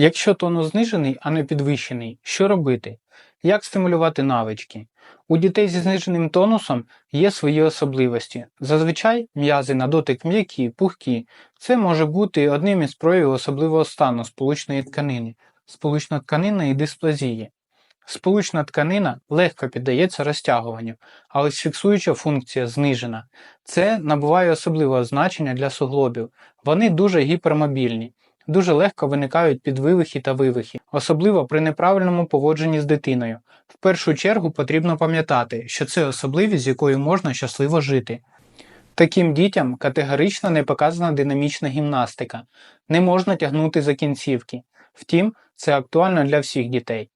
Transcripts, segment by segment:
Якщо тонус знижений, а не підвищений, що робити? Як стимулювати навички? У дітей зі зниженим тонусом є свої особливості. Зазвичай м'язи на дотик м'які, пухкі. Це може бути одним із проявів особливого стану сполучної тканини, сполучно-тканинної дисплазії. Сполучна тканина легко піддається розтягуванню, а ось фіксуюча функція знижена. Це набуває особливого значення для суглобів. Вони дуже гіпермобільні, дуже легко виникають підвивихи та вивихи, особливо при неправильному поводженні з дитиною. В першу чергу потрібно пам'ятати, що це особливість, з якою можна щасливо жити. Таким дітям категорично не показана динамічна гімнастика, не можна тягнути за кінцівки. Втім, це актуально для всіх дітей.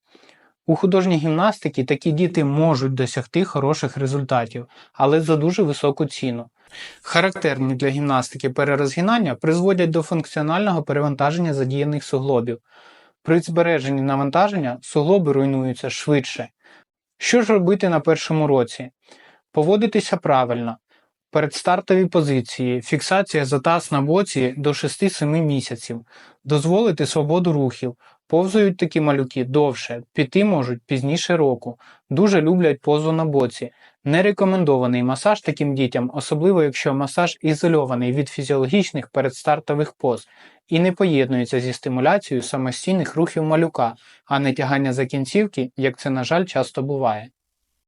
У художній гімнастиці такі діти можуть досягти хороших результатів, але за дуже високу ціну. Характерні для гімнастики перерозгинання призводять до функціонального перевантаження задіяних суглобів. При збереженні навантаження суглоби руйнуються швидше. Що ж робити на першому році? Поводитися правильно. Передстартові позиції, фіксація за таз на боці до 6-7 місяців, дозволити свободу рухів, повзають такі малюки довше, піти можуть пізніше року, дуже люблять позу на боці. Не рекомендований масаж таким дітям, особливо якщо масаж ізольований від фізіологічних передстартових поз і не поєднується зі стимуляцією самостійних рухів малюка, а не тягання за кінцівки, як це, на жаль, часто буває.